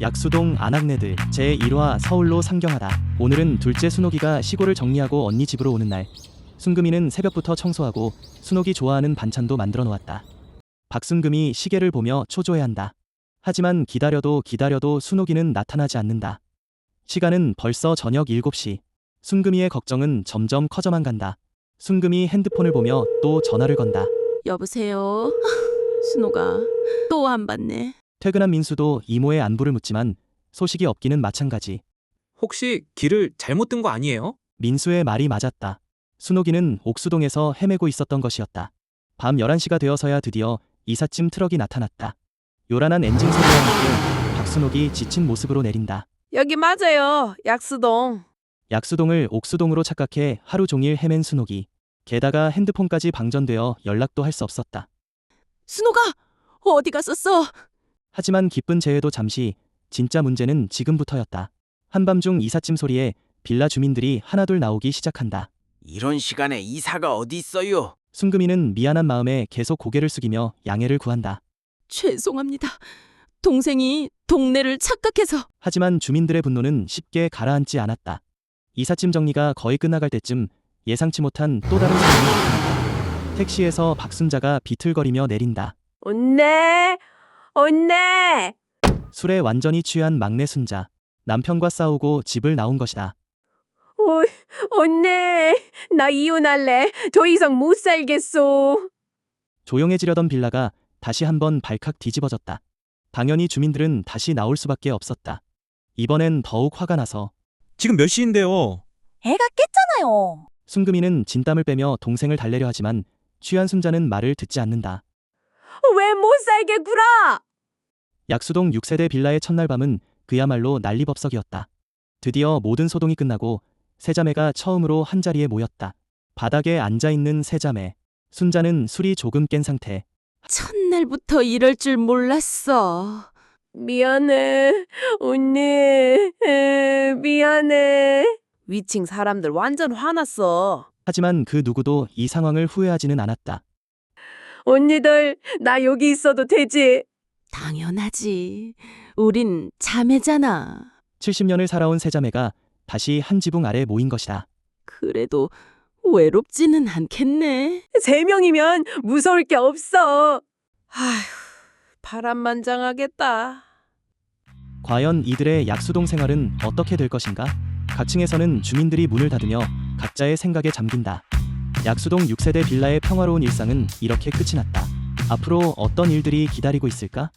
약수동 안악내들 제1화 서울로 상경하다. 오늘은 둘째 순옥이가 시골을 정리하고 언니 집으로 오는 날. 순금이는 새벽부터 청소하고 순옥이 좋아하는 반찬도 만들어 놓았다. 박순금이 시계를 보며 초조해한다. 하지만 기다려도 기다려도 순옥이는 나타나지 않는다. 시간은 벌써 저녁 7시. 순금이의 걱정은 점점 커져만 간다. 순금이 핸드폰을 보며 또 전화를 건다. 여보세요. 순호가 또안 받네. 퇴근한 민수도 이모의 안부를 묻지만 소식이 없기는 마찬가지. 혹시 길을 잘못 든 거 아니에요? 민수의 말이 맞았다. 순옥이는 옥수동에서 헤매고 있었던 것이었다. 밤 11시가 되어서야 드디어 이삿짐 트럭이 나타났다. 요란한 엔진 소리와 함께 박순옥이 지친 모습으로 내린다. 여기 맞아요. 약수동. 약수동을 옥수동으로 착각해 하루 종일 헤맨 순옥이. 게다가 핸드폰까지 방전되어 연락도 할 수 없었다. 순호가 어디 갔었어? 하지만 기쁜 재회도 잠시 진짜 문제는 지금부터였다. 한밤중 이삿짐 소리에 빌라 주민들이 하나둘 나오기 시작한다. 이런 시간에 이사가 어디 있어요? 순금이는 미안한 마음에 계속 고개를 숙이며 양해를 구한다. 죄송합니다. 동생이 동네를 착각해서 하지만 주민들의 분노는 쉽게 가라앉지 않았다. 이삿짐 정리가 거의 끝나갈 때쯤 예상치 못한 또 다른 상황이 나타났다. 택시에서 박순자가 비틀거리며 내린다. 언네. 언네. 술에 완전히 취한 막내 순자. 남편과 싸우고 집을 나온 것이다. 오, 언네. 나 이혼할래. 더 이상 못 살겠어. 조용해지려던 빌라가 다시 한번 발칵 뒤집어졌다. 당연히 주민들은 다시 나올 수밖에 없었다. 이번엔 더욱 화가 나서 지금 몇 시인데요? 애가 깼잖아요. 순금이는 진땀을 빼며 동생을 달래려 하지만 취한 순자는 말을 듣지 않는다. 왜 못 살겠구나. 약수동 6세대 빌라의 첫날 밤은 그야말로 난리법석이었다. 드디어 모든 소동이 끝나고 세자매가 처음으로 한자리에 모였다. 바닥에 앉아있는 세자매. 순자는 술이 조금 깬 상태. 첫날부터 이럴 줄 몰랐어. 미안해. 언니. 에, 미안해. 위층 사람들 완전 화났어. 하지만 그 누구도 이 상황을 후회하지는 않았다. 언니들, 나 여기 있어도 되지? 당연하지. 우린 자매잖아. 70년을 살아온 세 자매가 다시 한 지붕 아래 모인 것이다. 그래도 외롭지는 않겠네. 세 명이면 무서울 게 없어. 아휴, 바람만장하겠다. 과연 이들의 약수동 생활은 어떻게 될 것인가? 각 층에서는 주민들이 문을 닫으며 각자의 생각에 잠긴다. 약수동 6세대 빌라의 평화로운 일상은 이렇게 끝이 났다. 앞으로 어떤 일들이 기다리고 있을까?